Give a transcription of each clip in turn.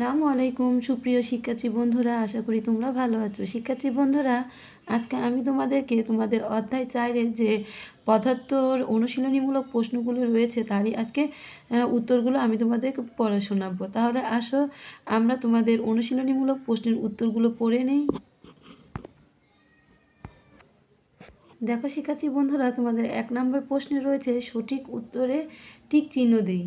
আসসালামু আলাইকুম, সুপ্রিয় শিক্ষার্থী বন্ধুরা, আশা করি তোমরা ভালো আছো। শিক্ষার্থী বন্ধুরা, আজকে আমি তোমাদেরকে তোমাদের অধ্যায় চারের যে পদার্থর অনুশীলনীমূলক প্রশ্নগুলো রয়েছে, তারই আজকে উত্তরগুলো আমি তোমাদেরকে পড়া শোনাবো। তাহলে আসো, আমরা তোমাদের অনুশীলনীমূলক প্রশ্নের উত্তরগুলো পড়ে নেই। দেখো শিক্ষার্থী বন্ধুরা, তোমাদের এক নম্বর প্রশ্নে রয়েছে, সঠিক উত্তরে টিক চিহ্ন দিই।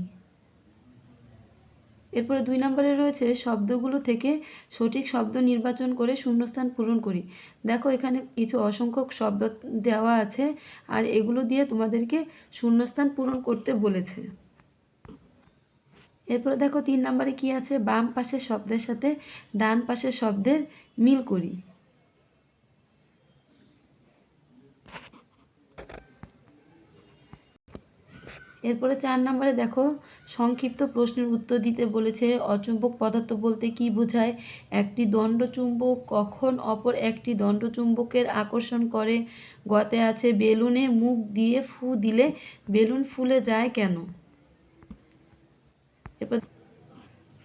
এরপরে দুই নম্বরে রয়েছে শব্দগুলো থেকে সঠিক শব্দ নির্বাচন করে শূন্যস্থান পূরণ করি। দেখো এখানে কিছু অসংখ্য শব্দ দেওয়া আছে আর এগুলো দিয়ে তোমাদেরকে শূন্যস্থান পূরণ করতে বলেছে। এরপরে দেখো তিন নম্বরে কি আছে? বাম পাশের শব্দের সাথে ডান পাশের শব্দের মিল করি। এরপরে চার নম্বরে দেখো, সংক্ষিপ্ত প্রশ্নের উত্তর দিতে বলেছে, অচুম্বক পদার্থ বলতে কি বোঝায়? একটি দণ্ডচুম্বক কখন অপর একটি দণ্ডচুম্বকের আকর্ষণ করে? গতে আছে বেলুনে মুখ দিয়ে ফু দিলে বেলুন ফুলে যায় কেন? এরপর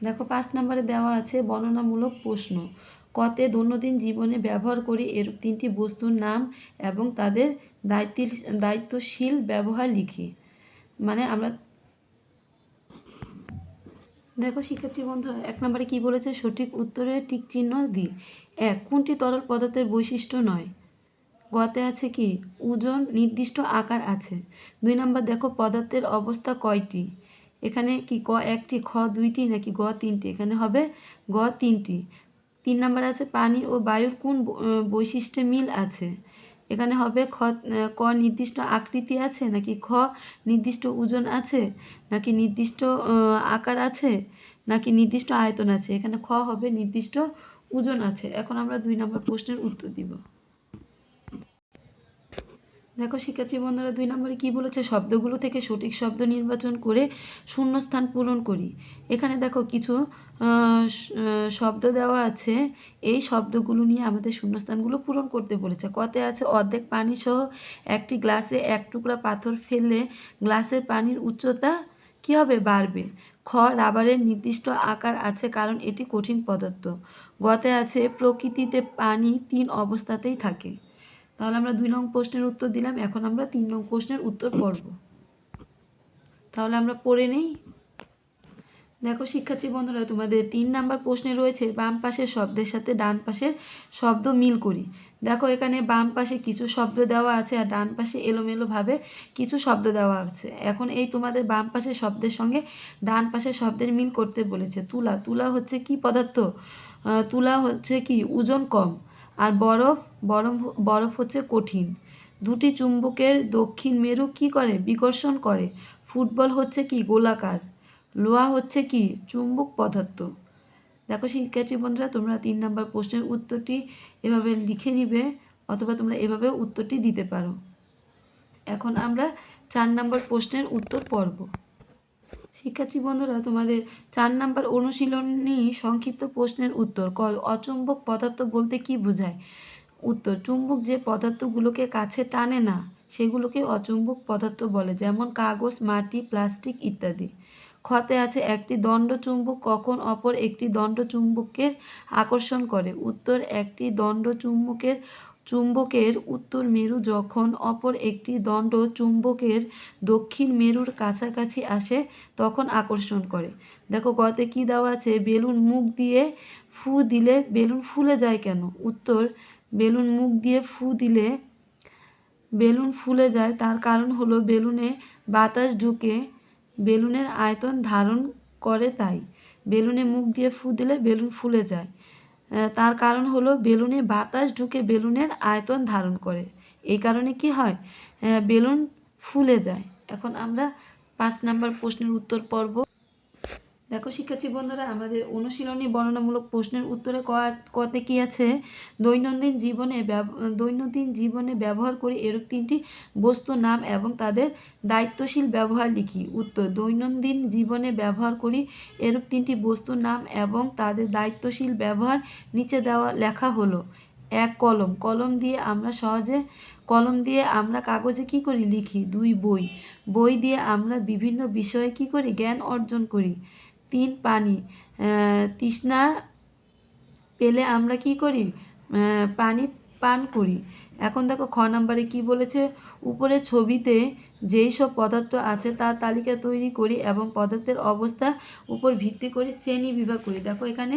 দেখো, পাঁচ নম্বরে দেওয়া আছে বর্ণনামূলক প্রশ্ন। কতে দৈনন্দিন জীবনে ব্যবহার করি এর তিনটি বস্তুর নাম এবং তাদের দায়িত্ব দায়িত্বশীল ব্যবহার লিখি। মানে আমরা দেখো শিক্ষার্থী বন্ধুরা, এক নম্বরে কি বলেছে? সঠিক উত্তরে টিক চিহ্ন দিই এক, কোনটি তরল পদার্থের বৈশিষ্ট্য নয়? গতে আছে কি? ওজন নির্দিষ্ট আকার আছে। দুই নম্বর, দেখো পদার্থের অবস্থা কয়টি? এখানে কি ক একটি, খ দুইটি, নাকি গ তিনটি? এখানে হবে গ তিনটি। তিন নম্বর আছে পানি ও বায়ুর কোন বৈশিষ্ট্যে মিল আছে? এখানে হবে খ ক নির্দিষ্ট আকৃতি আছে? নাকি খ নির্দিষ্ট ওজন আছে? নাকি নির্দিষ্ট আকার আছে? নাকি নির্দিষ্ট আয়তন আছে? এখানে খ হবে নির্দিষ্ট ওজন আছে। এখন আমরা দুই নম্বর প্রশ্নের উত্তর দিব। দেখো, শিক্ষার্থী বন্ধুরা, দুই নম্বরে কি বলেছে? শব্দগুলো থেকে সঠিক শব্দ নির্বাচন করে শূন্যস্থান পূরণ করি। এখানে দেখো কিছু শব্দ দেওয়া আছে। এই শব্দগুলো নিয়ে আমাদের শূন্যস্থানগুলো পূরণ করতে বলেছে। কতে আছে, অর্ধেক পানি সহ একটি গ্লাসে এক টুকরা পাথর ফেললে গ্লাসের পানির উচ্চতা কি হবে? বাড়বে। খ, রাবারের নির্দিষ্ট আকার আছে, কারণ এটি কঠিন পদার্থ। গতে আছে, প্রকৃতিতে পানি তিন অবস্থাতেই থাকে। তাহলে আমরা দুই নং প্রশ্নের উত্তর দিলাম, এখন আমরা তিন নং প্রশ্নের উত্তর পড়ব। তাহলে আমরা পড়ে নেই। দেখো শিক্ষার্থী বন্ধুরা, তোমাদের তিন নাম্বার প্রশ্নে রয়েছে, বাম পাশের শব্দের সাথে ডান পাশের শব্দ মিল করি। দেখো এখানে বাম পাশে কিছু শব্দ দেওয়া আছে আর ডান পাশে এলোমেলোভাবে কিছু শব্দ দেওয়া আছে। এখন এই তোমাদের বাম পাশের শব্দের সঙ্গে ডান পাশের শব্দের মিল করতে বলেছে। তুলা তুলা হচ্ছে কি পদার্থ? তুলা হচ্ছে কি, ওজন কম। আর বরফ বরফ বরফ হচ্ছে কঠিন। দুটি চুম্বকের দক্ষিণ মেরু কি করে? বিকর্ষণ করে। ফুটবল হচ্ছে কি? গোলাকার। লোহা হচ্ছে কি? চুম্বক পদার্থ। দেখো শিক্ষার্থী বন্ধুরা, তোমরা তিন নম্বর প্রশ্নের উত্তরটি এভাবে লিখে নিবে অথবা তোমরা এভাবে উত্তরটি দিতে পারো। এখন আমরা চার নম্বর প্রশ্নের উত্তর পড়ব। শিক্ষার্থী বন্ধুরা, তোমাদের চার নাম্বার অনুশীলনী সংক্ষিপ্ত প্রশ্নের উত্তর। ক, অচুম্বক পদার্থ বলতে কি বোঝায়? উত্তর, চুম্বক যে পদার্থগুলোকে কাছে টানে না, সেগুলোকে অচুম্বক পদার্থ বলে, যেমন কাগজ, মাটি, প্লাস্টিক ইত্যাদি। ক্ষতে আছে একটি দণ্ড চুম্বক, কখন অপর একটি দণ্ড চুম্বকের আকর্ষণ করে? উত্তর, একটি দণ্ড চুম্বকের চুম্বকের উত্তর মেরু যখন অপর একটি দণ্ড চুম্বকের দক্ষিণ মেরুর কাছাকাছি আসে, তখন আকর্ষণ করে। দেখো গতে কি দেওয়া আছে? বেলুন মুখ দিয়ে ফু দিলে বেলুন ফুলে যায় কেন? উত্তর, বেলুন মুখ দিয়ে ফু দিলে বেলুন ফুলে যায়, তার কারণ হলো বেলুনে বাতাস ঢুকে বেলুনের আয়তন ধারণ করে তাই। বেলুনে মুখ দিয়ে ফু দিলে বেলুন ফুলে যায়। তার কারণ হলো বেলুনে বাতাস ঢুকে বেলুনের আয়তন ধারণ করে। এই কারণে কি হয়? বেলুন ফুলে যায়। এখন আমরা পাঁচ নাম্বার প্রশ্নের উত্তর পড়ব। দেখো, শিক্ষার্থী বন্ধুরা, আমাদের অনুশীলনী বর্ণনামূলক প্রশ্নের উত্তরে কতে কি আছে? দৈনন্দিন জীবনে দৈনন্দিন জীবনে ব্যবহার করি এরূপ তিনটি বস্তু, নাম এবং তাদের দায়িত্বশীল ব্যবহার লিখি। উত্তর, দৈনন্দিন জীবনে ব্যবহার করি এরূপ তিনটি বস্তুর নাম এবং তাদের দায়িত্বশীল ব্যবহার নিচে দেওয়া, লেখা হলো। এক কলম কলম দিয়ে আমরা সহজে, কলম দিয়ে আমরা কাগজে কি করি? লিখি। দুই বই বই দিয়ে আমরা বিভিন্ন বিষয়ে কি করি? জ্ঞান অর্জন করি। তিন পানি। তৃষ্ণা পেলে আমরা কি করি? পানি পান করি। এখন দেখো খ নাম্বারে কি বলেছে? উপরে ছবিতে যেই সব পদার্থ আছে তার তালিকা তৈরি করি এবং পদার্থের অবস্থা উপর ভিত্তি করে শ্রেণি বিভাগ করি। দেখো এখানে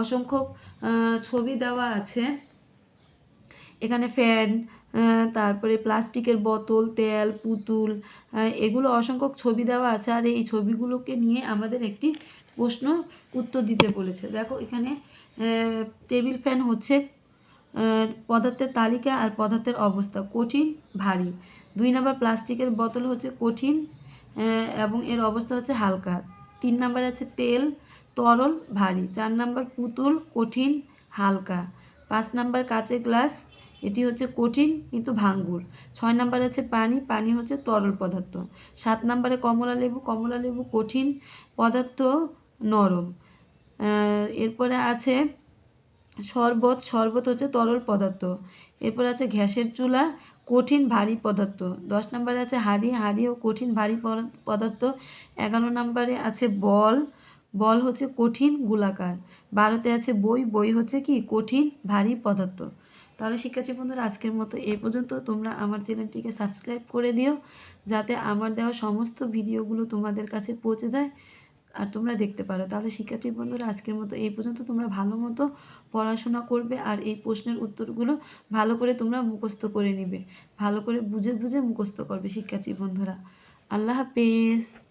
অসংখ্য ছবি দেওয়া আছে। এখানে ফ্যান তারপরে প্লাস্টিকের বোতল, তেল, পুতুল এগুলো অসংখ্য ছবি দেওয়া আছে। আর এই ছবিগুলোকে নিয়ে আমাদের একটি প্রশ্ন উত্তর দিতে বলেছে। দেখো এখানে টেবিল ফ্যান হচ্ছে পদার্থের তালিকা আর পদার্থের অবস্থা, কঠিন, ভারী। দুই নাম্বার প্লাস্টিকের বোতল হচ্ছে কঠিন এবং এর অবস্থা হচ্ছে হালকা। তিন নাম্বার আছে তেল, তরল, ভারী। চার নাম্বার পুতুল, কঠিন, হালকা। পাঁচ নাম্বার কাঁচের গ্লাস এটি হচ্ছে কঠিন কিন্তু ভাঙ্গুর। ছয় নাম্বার আছে পানি পানি হচ্ছে তরল পদার্থ। সাত নাম্বারে কমলা লেবু কমলা লেবু কঠিন পদার্থ, নরম। এরপরে আছে শরবত শরবত হচ্ছে তরল পদার্থ। এরপর আছে গ্যাসের চুলা, কঠিন ভারী পদার্থ। দশ নম্বরে আছে হাঁড়ি, হাঁড়িও কঠিন ভারী পদার্থ। এগারো নম্বরে আছে বল বল হচ্ছে কঠিন গোলাকার। বারোতে আছে বই বই হচ্ছে কি? কঠিন ভারী পদার্থ। তাহলে শিক্ষার্থী বন্ধুরা, আজকের মতো এই পর্যন্ত। তোমরা আমার চ্যানেলটিকে সাবস্ক্রাইব করে দিও, যাতে আমার দেওয়া সমস্ত ভিডিওগুলো তোমাদের কাছে পৌঁছে যায় আর তোমরা দেখতে পারো। তাহলে শিক্ষার্থী বন্ধুরা, আজকের মতো এই পর্যন্ত। তোমরা ভালো মতো পড়াশোনা করবে আর এই প্রশ্নের উত্তরগুলো ভালো করে তোমরা মুখস্থ করে নিবে। ভালো করে বুঝে বুঝে মুখস্থ করবে শিক্ষার্থী বন্ধুরা। আল্লাহ হাফেজ।